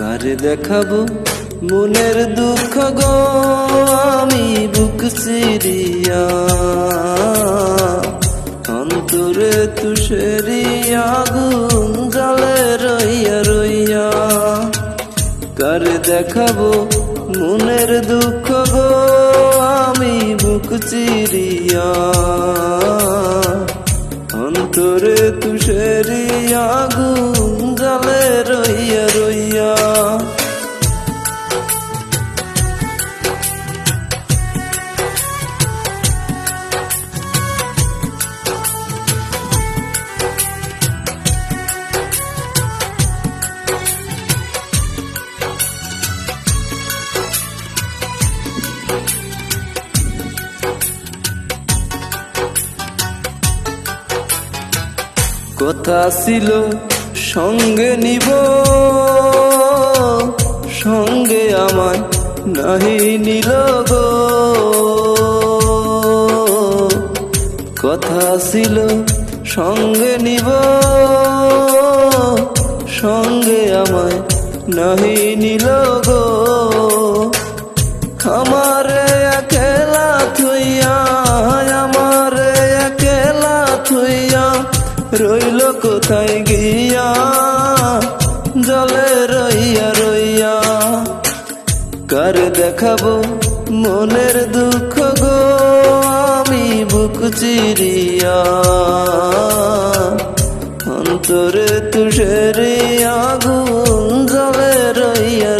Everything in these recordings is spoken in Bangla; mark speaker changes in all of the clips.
Speaker 1: কারে দেখাবো মনের দুঃখ গো? আমি বুক সিরিয়া অন্তরে তুষেরি আগুন জলে রইয়া রইয়া। কারে দেখাবো মনের দুঃখ গো? আমি বুক চিরিয়া অন্তরে তুষেরি আগুন কথা ছিল, সঙ্গে নিব। সঙ্গে আমার নাহি নিল কথা ছিল, সঙ্গে নিব। সঙ্গে আমায় নাহি নিল গো। আমারে রইল কোথায় গিয়া? জলে রইয়া রইয়া। কার দেখাবো মনের দুঃখ গো? আমি বুক চিরিয়া। অন্তরে তুষের আগুন জলে রইয়া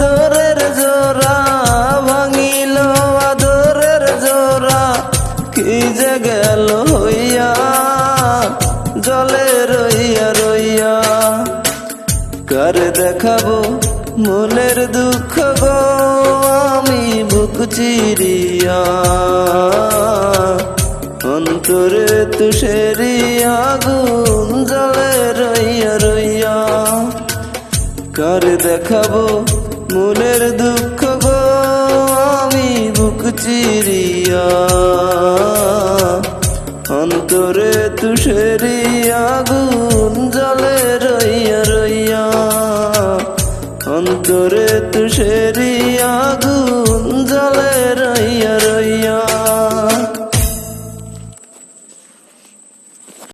Speaker 1: কার দেখাবো মনের দুঃখ গো, আমি বুক চিরিয়া। অন্তরে তুষেরি আগুন জলে রইয়া রইয়া। কার দেখাবো মনের দুঃখ গো, আমি বুক চিরিয়া। অন্তরে তুষেরি অন্তরে তুষেরি আগুন জলে